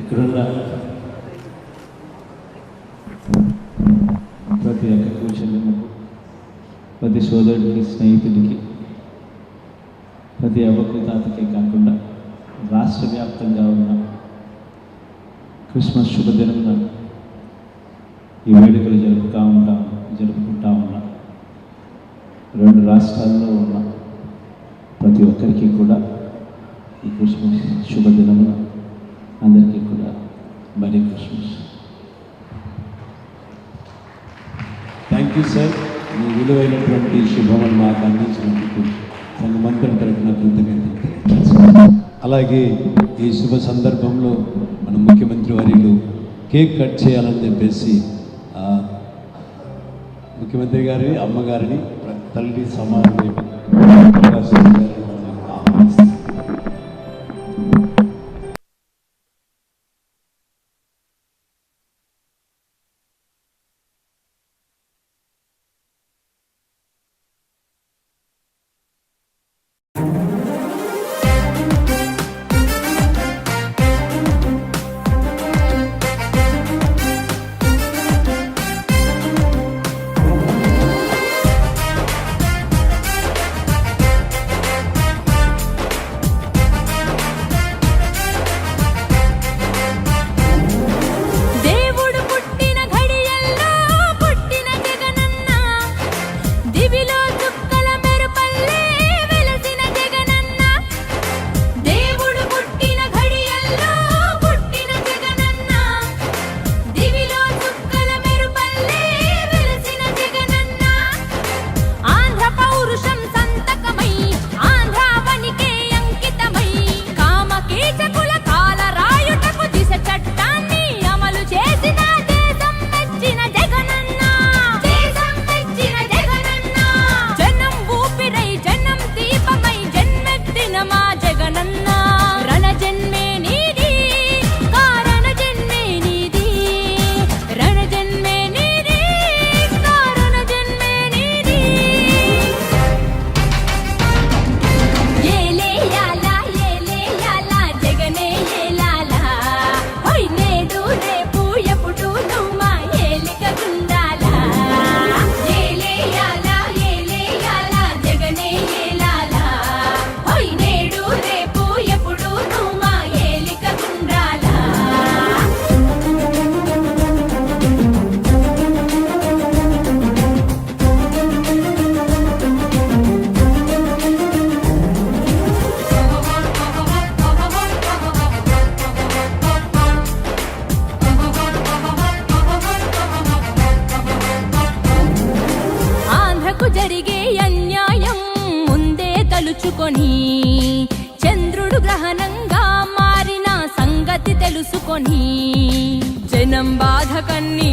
ఇక్కడున్న ప్రతి ఒక్క కూర్చొని ప్రతి సోదరుడికి స్నేహితుడికి ప్రతి అవ్వకు తాతకే కాకుండా రాష్ట్ర వ్యాప్తంగా ఉన్న క్రిస్మస్ శుభదినమున ఈ వేడుకలు జరుపుతూ ఉంటాం జరుపుకుంటా ఉన్నా. రెండు రాష్ట్రాల్లో ఉన్న ప్రతి ఒక్కరికి కూడా ఈ క్రిస్మస్ శుభదినమున అందరికీ మరీ క్రిస్మస్ థ్యాంక్ యూ సార్ మీ విలువైనటువంటి శుభమని మాకు అందించినందుకు సంఘమంతరం తరపున కృతజ్ఞత అలాగే ఈ శుభ సందర్భంలో మన ముఖ్యమంత్రి వర్యులు కేక్ కట్ చేయాలని చెప్పేసి ముఖ్యమంత్రి గారి అమ్మగారిని తల్లి సమానం దేవుడు తెలుసుకొని చంద్రుడు గ్రహణంగా మారిన సంగతి తెలుసుకొని జనం బాధ కన్నీటి